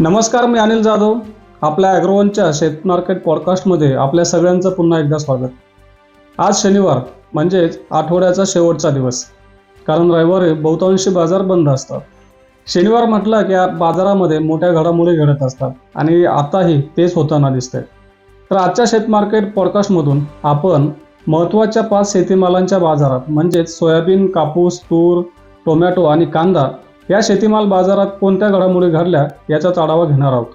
नमस्कार मी अनिल जाधव. आपल्या ॲग्रोवनच्या शेत मार्केट पॉडकास्टमध्ये आपल्या सगळ्यांचं पुन्हा एकदा स्वागत. आज शनिवार म्हणजेच आठवड्याचा शेवटचा दिवस. कारण रविवारी बहुतांशी बाजार बंद असतात. शनिवार म्हटलं की या बाजारामध्ये मोठ्या घडामोडी घडत असतात आणि आताही तेच होताना दिसतंय. तर आजच्या शेत मार्केट पॉडकास्टमधून आपण महत्त्वाच्या पाच शेतीमालांच्या बाजारात म्हणजेच सोयाबीन कापूस तूर टोमॅटो आणि कांदा या शेतीमाल बाजारात कोणत्या घडामोडी घडल्या याचाच आढावा घेणार आहोत.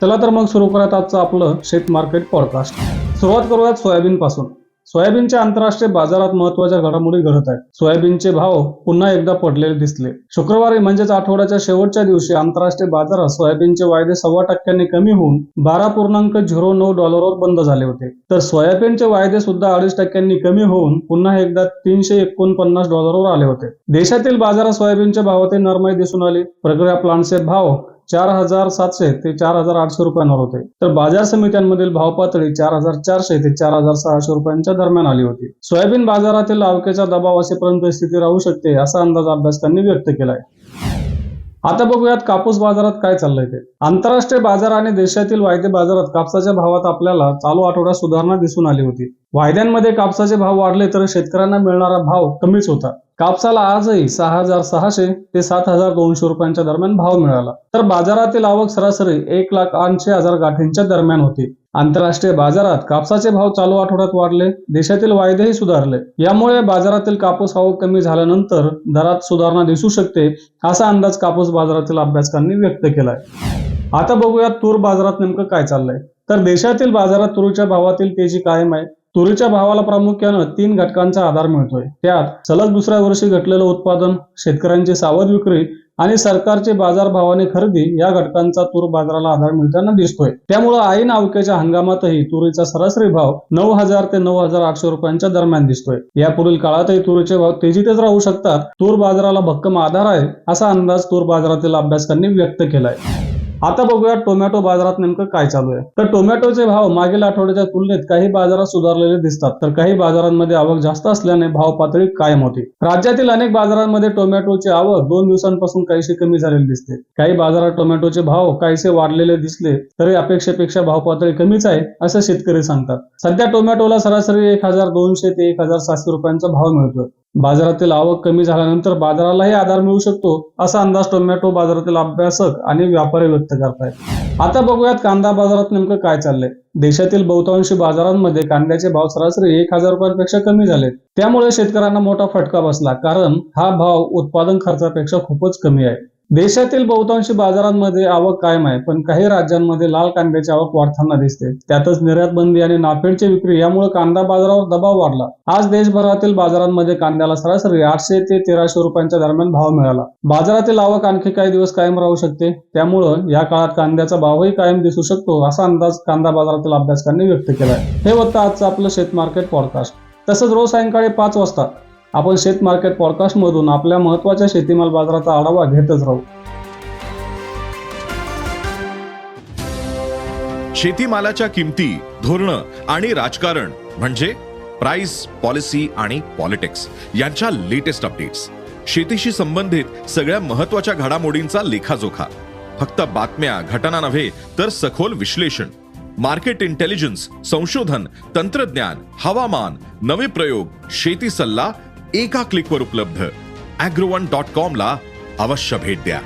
चला तर मग सुरू करत आजचं आपलं शेत मार्केट पॉडकास्ट सुरुवात करूयात सोयाबीनपासून. सोयाबीनच्या आंतरराष्ट्रीय बाजारात महत्त्वाच्या घडामोडी घडत आहेत. सोयाबीनचे भाव पुन्हा एकदा पडलेले दिसले. शुक्रवारी म्हणजेच आठवड्याच्या शेवटच्या दिवशी आंतरराष्ट्रीय बाजारात सोयाबीनचे वायदे सव्वा टक्क्यांनी कमी होऊन बारा पूर्णांक झिरो नऊ डॉलरवर बंद झाले होते. तर सोयाबीनचे वायदे सुद्धा अडीच टक्क्यांनी कमी होऊन पुन्हा एकदा तीनशे एकोणपन्नास डॉलरवर आले होते. देशातील बाजारात सोयाबीनच्या भावातही नरमाई दिसून आली. प्रक्रिया प्लांटचे भाव चार हजार सातशे ते चार हजार आठशे रुपयांवर होते. तर बाजार समित्यांमधील भाव पातळी चार हजार चारशे ते चार हजार सहाशे रुपयांच्या दरम्यान आली होती. सोयाबीन बाजारातील आवकेचा दबाव असेपर्यंत स्थिती राहू शकते असा अंदाज अभ्यासकांनी व्यक्त केलाय. आता बघूयात कापूस बाजारात काय चाललंय ते. आंतरराष्ट्रीय बाजार आणि देशातील वायदे बाजारात कापसाच्या भावात आपल्याला चालू आठवड्यात सुधारणा दिसून आली होती. वायद्यांमध्ये कापसाचे भाव वाढले तर शेतकऱ्यांना मिळणारा भाव कमीच होता. कापसाला आजही सहा हजार सहाशे ते सात हजार दोनशे रुपयांच्या दरम्यान भाव मिळाला. तर बाजारातील आवक सरासरी एक लाख ऐंशी हजार गाठींच्या दरम्यान होती. आंतरराष्ट्रीय बाजारात कापसाचे भाव चालू आठवड्यात वाढले देशातील वायदेही सुधारले. यामुळे बाजारातील कापूस आवक कमी झाल्यानंतर दरात सुधारणा दिसू शकते असा अंदाज कापूस बाजारातील अभ्यासकांनी व्यक्त केलाय. आता बघूया तूर बाजारात नेमकं काय चाललंय. तर देशातील बाजारात तुरीच्या भावातील तेजी कायम आहे. तुरीच्या भावाला प्रामुख्यानं तीन घटकांचा आधार मिळतोय. त्यात सलग दुसऱ्या वर्षी घटलेलं उत्पादन शेतकऱ्यांची सावध विक्री आणि सरकारचे बाजार भावाने खरेदी या घटकांचा तूर बाजाराला आधार मिळताना दिसतोय. त्यामुळे आईन अवकेच्या हंगामातही तुरीचा सरासरी भाव नऊ हजार ते नऊ हजार आठशे रुपयांच्या दरम्यान दिसतोय. यापुढील काळातही तुरीचे भाव तेजीतच राहू शकतात. तूर बाजाराला भक्कम आधार आहे असा अंदाज तूर बाजारातील अभ्यासकांनी व्यक्त केलाय. आता बघूया टोमॅटो बाजारात नेमकं काय चालू आहे. तर टोमॅटोचे भाव मागील आठवड्याच्या तुलनेत काही बाजारात सुधारलेले दिसतात. तर काही बाजारांमध्ये आवक जास्त असल्याने भाव पातळी कायम होती. राज्यातील अनेक बाजारांमध्ये टोमॅटोची आवक दोन दिवसांपासून काहीशी कमी झालेली दिसते. काही बाजारात टोमॅटोचे भाव काहीसे वाढलेले दिसले तरी अपेक्षेपेक्षा भाव पातळी कमीच आहे असं शेतकरी सांगतात. सध्या टोमॅटोला सरासरी एक हजार दोनशे ते एक हजार सातशे रुपयांचा भाव मिळतो बाजारातील आवक कमी झाल्यानंतर बाजारालाही आधार मिळू शकतो असा अंदाज टोमॅटो बाजारातील अभ्यासक आणि व्यापारी व्यक्त करतायत. आता बघूयात कांदा बाजारात नेमकं काय चाललंय. देशातील बहुतांशी बाजारांमध्ये कांद्याचे भाव सरासरी एक हजार रुपयांपेक्षा कमी झाले त्यामुळे शेतकऱ्यांना मोठा फटका बसला कारण हा भाव उत्पादन खर्चापेक्षा खूपच कमी आहे. देशातील बहुतांशी बाजारांमध्ये आवक कायम आहे पण काही राज्यांमध्ये लाल कांद्याची आवक वाढताना दिसते. त्यातच निर्यात बंदी आणि नाफेडची विक्री यामुळे कांदा बाजारावर दबाव वाढला. आज देशभरातील बाजारांमध्ये कांद्याला सरासरी आठशे ते तेराशे रुपयांच्या दरम्यान भाव मिळाला. बाजारातील आवक आणखी काही दिवस कायम राहू शकते. त्यामुळं या काळात कांद्याचा भावही कायम दिसू शकतो असा अंदाज कांदा बाजारातील अभ्यासकांनी व्यक्त केलाय. हे होतं आजचं आपलं शेत मार्केट पॉडकास्ट तसंच रोज सायंकाळी पाच वाजता आपण शेत मार्केट पॉडकास्टमधून आपल्या महत्त्वाच्या शेतीमाल बाजाराचा आढावा घेतच राहू. शेतीमालाच्या किमती धोरणं आणि राजकारण म्हणजे प्राइस पॉलिसी आणि पॉलिटिक्स यांच्या लेटेस्ट अपडेट्स शेतीशी संबंधित सगळ्या महत्त्वाच्या घडामोडींचा लेखाजोखा. फक्त बातम्या घटना नव्हे तर सखोल विश्लेषण. मार्केट इंटेलिजन्स संशोधन तंत्रज्ञान हवामान नवे प्रयोग शेती सल्ला एका क्लिकवर उपलब्ध. अॅग्रोवन डॉट कॉमला अवश्य भेट द्या.